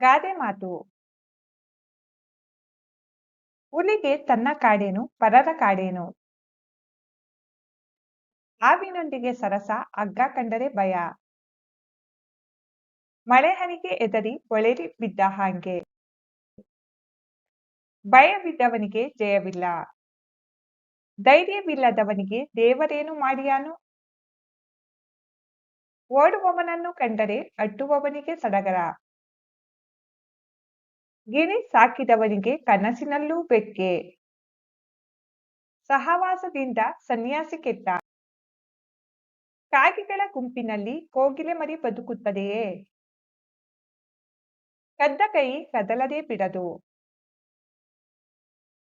ಗಾದೆ ಮಾತು. ಹುಲಿಗೆ ತನ್ನ ಕಾಡೇನು ಪರರ ಕಾಡೇನು? ಹಾವಿನೊಂದಿಗೆ ಸರಸ, ಹಗ್ಗ ಕಂಡರೆ ಭಯ. ಮಳೆ ಹನಿಗೆ ಎದರಿ ಒಳೆರಿ ಬಿದ್ದ ಹಾಂಗೆ. ಭಯವಿದ್ದವನಿಗೆ ಜಯವಿಲ್ಲ. ಧೈರ್ಯವಿಲ್ಲದವನಿಗೆ ದೇವರೇನು ಮಾಡಿಯಾನು? ಓಡುವವನನ್ನು ಕಂಡರೆ ಅಟ್ಟುವವನಿಗೆ ಸಡಗರ. ಗಿಣಿ ಸಾಕಿದವನಿಗೆ ಕನಸಿನಲ್ಲೂ ಬೆಕ್ಕೆ. ಸಹವಾಸದಿಂದ ಸನ್ಯಾಸಿ ಕೆಟ್ಟ ಕಾಗಿಗಳ ಗುಂಪಿನಲ್ಲಿ ಕೋಗಿಲೆ ಮರಿ ಬದುಕುತ್ತದೆಯೇ? ಕದ್ದ ಕೈ ಕದಲದೆ ಬಿಡದು.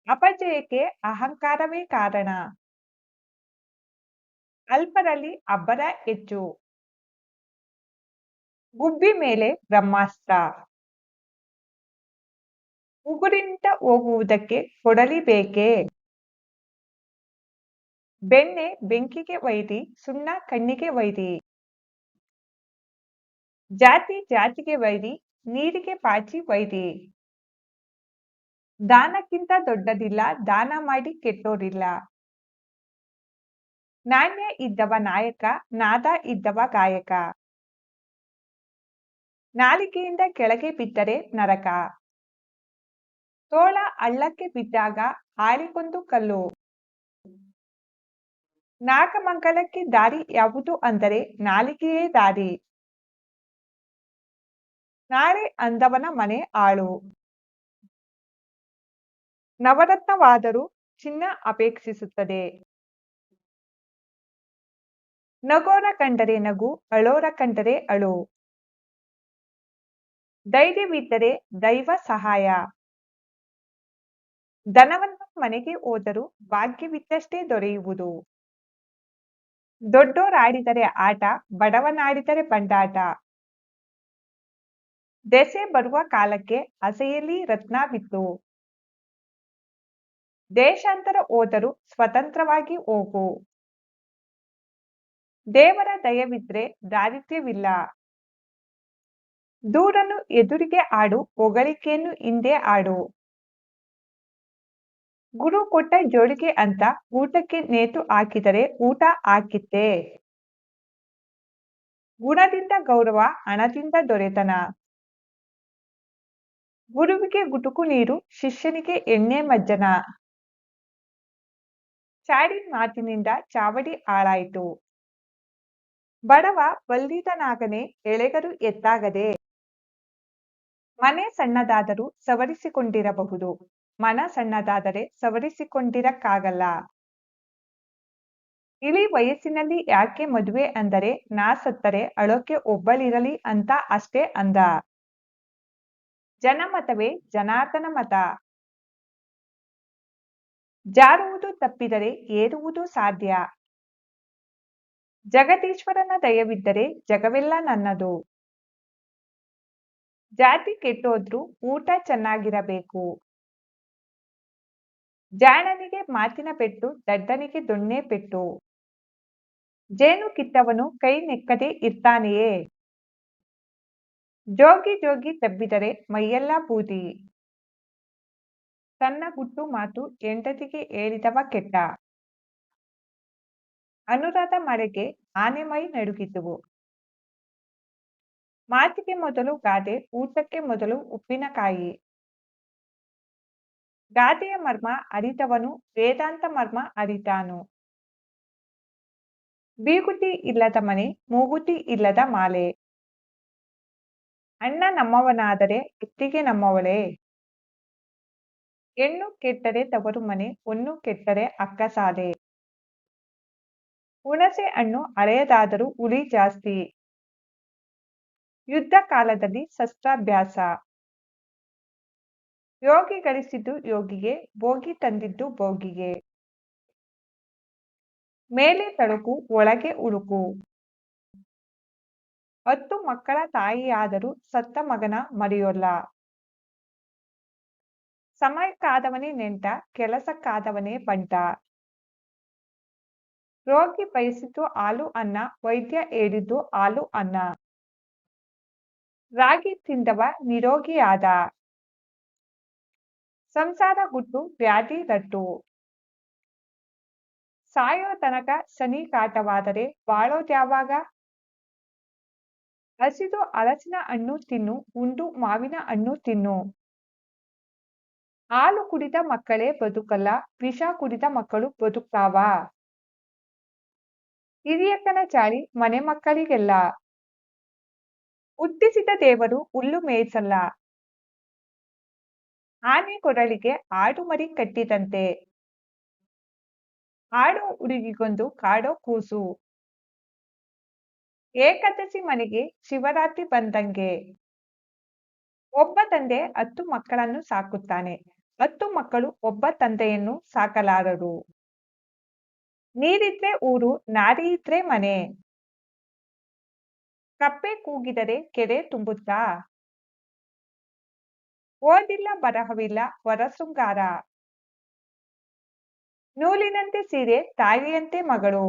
ಅಪಜಯಕ್ಕೆ ಅಹಂಕಾರವೇ ಕಾರಣ. ಅಲ್ಪರಲ್ಲಿ ಅಬ್ಬರ ಹೆಚ್ಚು. ಗುಬ್ಬಿ ಮೇಲೆ ಬ್ರಹ್ಮಾಸ್ತ್ರ. ಉಗುರಿನಿಂದ ಹೋಗುವುದಕ್ಕೆ ಕೊಡಲಿ ಬೇಕೇ? ಬೆಣ್ಣೆ ಬೆಂಕಿಗೆ ವೈದಿ ಸುಣ್ಣ ಕಣ್ಣಿಗೆ ವೈದಿ ಜಾತಿ ಜಾತಿಗೆ ವೈದಿ ನೀರಿಗೆ ಪಾಚಿ ವೈದಿ ದಾನಕ್ಕಿಂತ ದೊಡ್ಡದಿಲ್ಲ, ದಾನ ಮಾಡಿ ಕೆಟ್ಟೋರಿಲ್ಲ. ನಾಣ್ಯ ಇದ್ದವ ನಾಯಕ, ನಾದ ಇದ್ದವ ಗಾಯಕ. ನಾಲಿಗೆಯಿಂದ ಕೆಳಗೆ ಬಿದ್ದರೆ ನರಕ. ತೋಳ ಅಳ್ಳಕ್ಕೆ ಬಿದ್ದಾಗ ಹಾರಿಕೊಂದು ಕಲ್ಲು. ನಾಗಮಂಗಲಕ್ಕೆ ದಾರಿ ಯಾವುದು ಅಂದರೆ ನಾಲಿಗೆಯೇ ದಾರಿ. ನಾಳೆ ಅಂದವನ ಮನೆ ಆಳು. ನವರತ್ನವಾದರೂ ಚಿನ್ನ ಅಪೇಕ್ಷಿಸುತ್ತದೆ. ನಗೋರ ಕಂಡರೆ ನಗು, ಅಳೋರ ಕಂಡರೆ ಅಳು. ಧೈರ್ಯವಿದ್ದರೆ ದೈವ ಸಹಾಯ. ಧನವನ್ನು ಮನೆಗೆ ಹೋದರೂ ಭಾಗ್ಯವಿದ್ದಷ್ಟೇ ದೊರೆಯುವುದು. ದೊಡ್ಡೋರಾಡಿದರೆ ಆಟ, ಬಡವನಾಡಿದರೆ ಬಂಡಾಟ. ದೆಸೆ ಬರುವ ಕಾಲಕ್ಕೆ ಹಸೆಯಲ್ಲಿ ರತ್ನ ಬಿತ್ತು ದೇಶಾಂತರ ಹೋದರೂ ಸ್ವತಂತ್ರವಾಗಿ ಹೋಗು. ದೇವರ ದಯವಿದ್ರೆ ದಾರಿದ್ರ್ಯವಿಲ್ಲ. ದೂರನ್ನು ಎದುರಿಗೆ ಆಡು, ಹೊಗಳಿಕೆಯನ್ನು ಹಿಂದೆ ಆಡು. ಗುರು ಕೊಟ್ಟ ಜೋಡಿಗೆ ಅಂತ ಊಟಕ್ಕೆ ನೇತು ಹಾಕಿದರೆ ಊಟ ಹಾಕಿತ್ತೆ. ಗುಣದಿಂದ ಗೌರವ, ಹಣದಿಂದ ದೊರೆತನ. ಗುರುವಿಗೆ ಗುಟುಕು ನೀರು, ಶಿಷ್ಯನಿಗೆ ಎಣ್ಣೆ ಮಜ್ಜನ. ಚಾಡಿ ಮಾತಿನಿಂದ ಚಾವಡಿ ಹಾಳಾಯಿತು. ಬಡವ ಬಲ್ಲಿದನಾಗನೆ ಎಳೆಗರು ಎತ್ತಾಗದೆ ಮನೆ ಸಣ್ಣದಾದರೂ ಸವರಿಸಿಕೊಂಡಿರಬಹುದು. ಮನ ಸಣ್ಣದಾದರೆ ಸವರಿಸಿಕೊಂಡಿರಕ್ಕಾಗಲ್ಲ. ಇಳಿ ವಯಸ್ಸಿನಲ್ಲಿ ಯಾಕೆ ಮದುವೆ ಅಂದರೆ ನಾ ಸತ್ತರೆ ಅಳೋಕೆ ಒಬ್ಬಳಿರಲಿ ಅಂತ ಅಷ್ಟೇ ಅಂದ. ಜನಮತವೇ ಜನಾರ್ದನ ಮತ. ಜಾರುವುದು ತಪ್ಪಿದರೆ ಏರುವುದು ಸಾಧ್ಯ. ಜಗದೀಶ್ವರನ ದಯವಿದ್ದರೆ ಜಗವೆಲ್ಲ ನನ್ನದು. ಜಾತಿ ಕೆಟ್ಟೋದ್ರು ಊಟ ಚೆನ್ನಾಗಿರಬೇಕು. ಜಾಣನಿಗೆ ಮಾತಿನ ಪೆಟ್ಟು ದಡ್ಡನಿಗೆ ದೊಣ್ಣೆ ಪೆಟ್ಟು. ಜೇನು ಕಿತ್ತವನು ಕೈ ನೆಕ್ಕದೆ ಇರ್ತಾನೆಯೇ? ಜೋಗಿ ಜೋಗಿ ತಬ್ಬಿದರೆ ಮೈಯೆಲ್ಲ ಬೂದಿ. ತನ್ನ ಗುಟ್ಟು ಮಾತು ಎಂಡತಿಗೆ ಏರಿದವ ಕೆಟ್ಟ. ಅನುರಾಧ ಮಳೆಗೆ ಆನೆ ಮೈ ನಡುಗಿದುವು. ಮಾತಿಗೆ ಮೊದಲು ಗಾದೆ, ಊಟಕ್ಕೆ ಮೊದಲು ಉಪ್ಪಿನಕಾಯಿ. ಗಾದೆಯ ಮರ್ಮ ಅರಿತವನು, ವೇದಾಂತ ಮರ್ಮ ಅರಿತಾನು. ಬೀಗುತಿ ಇಲ್ಲದ ಮನೆ, ಮೂಗುತಿ ಇಲ್ಲದ ಮಾಲೆ. ಅಣ್ಣ ನಮ್ಮವನಾದರೆ ಎತ್ತಿಗೆ ನಮ್ಮವಳೇ. ಹೆಣ್ಣು ಕೆಟ್ಟರೆ ತವರು ಮನೆ, ಹೊನ್ನು ಕೆಟ್ಟರೆ ಅಕ್ಕಸಾಲೆ ಹುಣಸೆ ಹಣ್ಣು ಹಳೆಯದಾದರೂ ಹುಳಿ ಜಾಸ್ತಿ. ಯುದ್ಧ ಕಾಲದಲ್ಲಿ ಶಸ್ತ್ರಾಭ್ಯಾಸ. ಯೋಗಿ ಗಳಿಸಿದ್ದು ಯೋಗಿಗೆ, ಭೋಗಿ ತಂದಿದ್ದು ಭೋಗಿಗೆ. ಮೇಲೆ ತಳುಕು ಒಳಗೆ ಉಳುಕು ಹತ್ತು ಮಕ್ಕಳ ತಾಯಿಯಾದರೂ ಸತ್ತ ಮಗನ ಮರೆಯೋಲ್ಲ. ಸಮಯಕ್ಕಾದವನೇ ನೆಂಟ, ಕೆಲಸಕ್ಕಾದವನೇ ಬಂಟ. ರೋಗಿ ಬಯಸಿದ್ದು ಹಾಲು ಅನ್ನ, ವೈದ್ಯ ಹೇಳಿದ್ದು ಹಾಲು ಅನ್ನ. ರಾಗಿ ತಿಂದವ ನಿರೋಗಿಯಾದ. ಸಂಸಾರ ಗುಟ್ಟು ವ್ಯಾಧಿ ರಟ್ಟು ಸಾಯೋ ತನಕ ಶನಿ ಕಾಟವಾದರೆ ಬಾಳೋದ್ಯಾವಾಗ ಹಸಿದು ಹಲಸಿನ ಹಣ್ಣು ತಿನ್ನು, ಉಂಡು ಮಾವಿನ ಹಣ್ಣು ತಿನ್ನು. ಹಾಲು ಕುಡಿದ ಮಕ್ಕಳೇ ಬದುಕಲ್ಲ, ವಿಷ ಕುಡಿದ ಮಕ್ಕಳು ಬದುಕ್ತಾವ? ಹಿರಿಯಕ್ಕನ ಚಾಳಿ ಮನೆ ಮಕ್ಕಳಿಗೆಲ್ಲ. ಉದ್ದಿಸಿದ ದೇವರು ಹುಲ್ಲು ಮೇಯಿಸಲ್ಲ. ಆನೆ ಕೊರಳಿಗೆ ಆಡು ಮರಿ ಕಟ್ಟಿದಂತೆ. ಆಡೋ ಹುಡುಗಿಗೊಂದು ಕಾಡೋ ಕೂಸು. ಏಕಾದಶಿ ಮನೆಗೆ ಶಿವರಾತ್ರಿ ಬಂದಂಗೆ. ಒಬ್ಬ ತಂದೆ ಹತ್ತು ಮಕ್ಕಳನ್ನು ಸಾಕುತ್ತಾನೆ. ಹತ್ತು ಮಕ್ಕಳು ಒಬ್ಬ ತಂದೆಯನ್ನು ಸಾಕಲಾರರು. ನೀರಿದ್ರೆ ಊರು, ನಾರಿ ಇದ್ರೆ ಮನೆ. ಕಪ್ಪೆ ಕೂಗಿದರೆ ಕೆರೆ ತುಂಬುತ್ತಾ. ಓದಿಲ್ಲ, ಬರಹವಿಲ್ಲ ವರಸುಂಗಾರ ನೂಲಿನಂತೆ ಸೀರೆ, ತಾಯಿಯಂತೆ ಮಗಳು.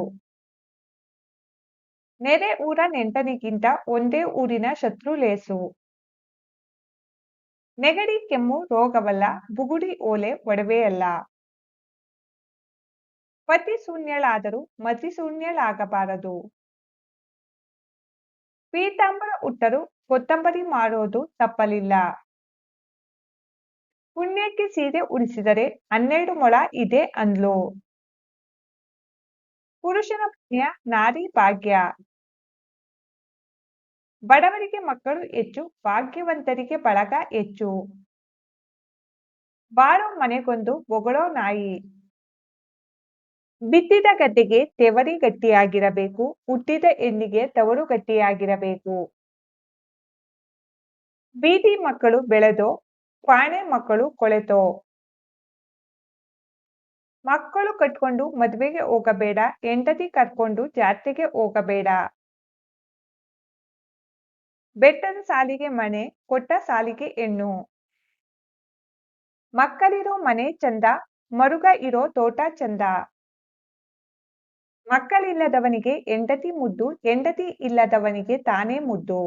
ನೆರೆ ಊರ ನೆಂಟನಿಗಿಂತ ಒಂದೇ ಊರಿನ ಶತ್ರು ಲೇಸು. ನೆಗಡಿ, ಕೆಮ್ಮು, ರೋಗವಲ್ಲ, ಬುಗುಡಿ, ಓಲೆ ಒಡವೆಯಲ್ಲ ಪತಿ ಶೂನ್ಯಳಾದರೂ ಮತಿ ಶೂನ್ಯಳಾಗಬಾರದು ಪೀತಾಂಬರ ಉಟ್ಟರು ಕೊತ್ತಂಬರಿ ಮಾಡೋದು ತಪ್ಪಲಿಲ್ಲ. ಪುಣ್ಯಕ್ಕೆ ಸೀರೆ ಉಡಿಸಿದರೆ ಹನ್ನೆರಡು ಮೊಳ ಇದೆ ಅಂದ್ಲು. ಪುರುಷನ ಪುಣ್ಯ ನಾರಿ ಭಾಗ್ಯ. ಬಡವರಿಗೆ ಮಕ್ಕಳು ಹೆಚ್ಚು, ಭಾಗ್ಯವಂತರಿಗೆ ಬಳಗ ಹೆಚ್ಚು. ಬಾರೋ ಮನೆಗೊಂದು ಬೊಗಳೋ ನಾಯಿ. ಬಿತ್ತಿದ ಗದ್ದೆಗೆ ತೆವರಿ ಗಟ್ಟಿಯಾಗಿರಬೇಕು, ಹುಟ್ಟಿದ ಹೆಣ್ಣಿಗೆ ತವರು ಗಟ್ಟಿಯಾಗಿರಬೇಕು. ಬೀದಿ ಮಕ್ಕಳು ಬೆಳೆದೋ ಕ್ವಾಣೆ ಮಕ್ಕಳು ಕೊಳೆತೋ. ಮಕ್ಕಳು ಕಟ್ಕೊಂಡು ಮದ್ವೆಗೆ ಹೋಗಬೇಡ, ಹೆಂಡತಿ ಕರ್ಕೊಂಡು ಜಾತ್ರೆಗೆ ಹೋಗಬೇಡ. ಬೆಟ್ಟದ ಸಾಲಿಗೆ ಮನೆ ಕೊಟ್ಟ ಸಾಲಿಗೆ ಹೆಣ್ಣು. ಮಕ್ಕಳಿರೋ ಮನೆ ಚಂದ, ಮರುಗ ಇರೋ ತೋಟ ಚಂದ. ಮಕ್ಕಳಿಲ್ಲದವನಿಗೆ ಹೆಂಡತಿ ಮುದ್ದು, ಹೆಂಡತಿ ಇಲ್ಲದವನಿಗೆ ತಾನೇ ಮುದ್ದು.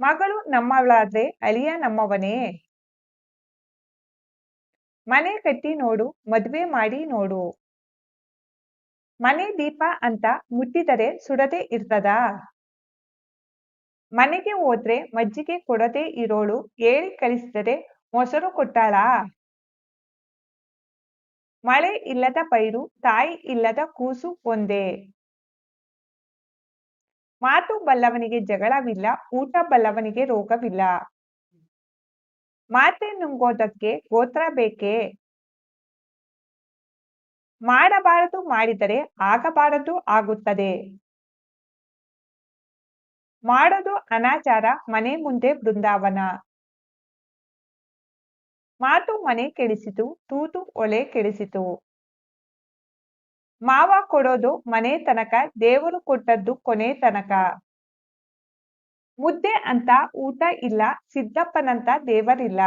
ಮಗಳು ನಮ್ಮವಳಾದ್ರೆ ಅಳಿಯ ನಮ್ಮವನೇ. ಮನೆ ಕಟ್ಟಿ ನೋಡು, ಮದ್ವೆ ಮಾಡಿ ನೋಡು. ಮನೆ ದೀಪ ಅಂತ ಮುಟ್ಟಿದರೆ ಸುಡದೆ ಇರ್ತದ? ಮನೆಗೆ ಹೋದ್ರೆ ಮಜ್ಜಿಗೆ ಕೊಡದೆ ಇರೋಳು ಹೇಳಿ ಕಳಿಸಿದರೆ ಮೊಸರು ಕೊಟ್ಟಾಳ? ಮಳೆ ಇಲ್ಲದ ಪೈರು, ತಾಯಿ ಇಲ್ಲದ ಕೂಸು ಒಂದೇ. ಮಾತು ಬಲ್ಲವನಿಗೆ ಜಗಳವಿಲ್ಲ, ಊಟ ಬಲ್ಲವನಿಗೆ ರೋಗವಿಲ್ಲ. ಮಾತೆ ನುಂಗೋದಕ್ಕೆ ಗೋತ್ರ ಬೇಕೇ? ಮಾಡಬಾರದು ಮಾಡಿದರೆ ಆಗಬಾರದು ಆಗುತ್ತದೆ. ಮಾಡೋದು ಅನಾಚಾರ, ಮನೆ ಮುಂದೆ ಬೃಂದಾವನ. ಮಾತು ಮನೆ ಕೆಡಿಸಿತು, ತೂತು ಒಲೆ ಕೆಡಿಸಿತು. ಮಾವ ಕೊಡೋದು ಮನೆ ತನಕ ದೇವರು ಕೊಟ್ಟದ್ದು ಕೊನೆ ತನಕ. ಮುದ್ದೆ ಅಂತ ಊಟ ಇಲ್ಲ ಸಿದ್ದಪ್ಪನಂತ ದೇವರಿಲ್ಲ.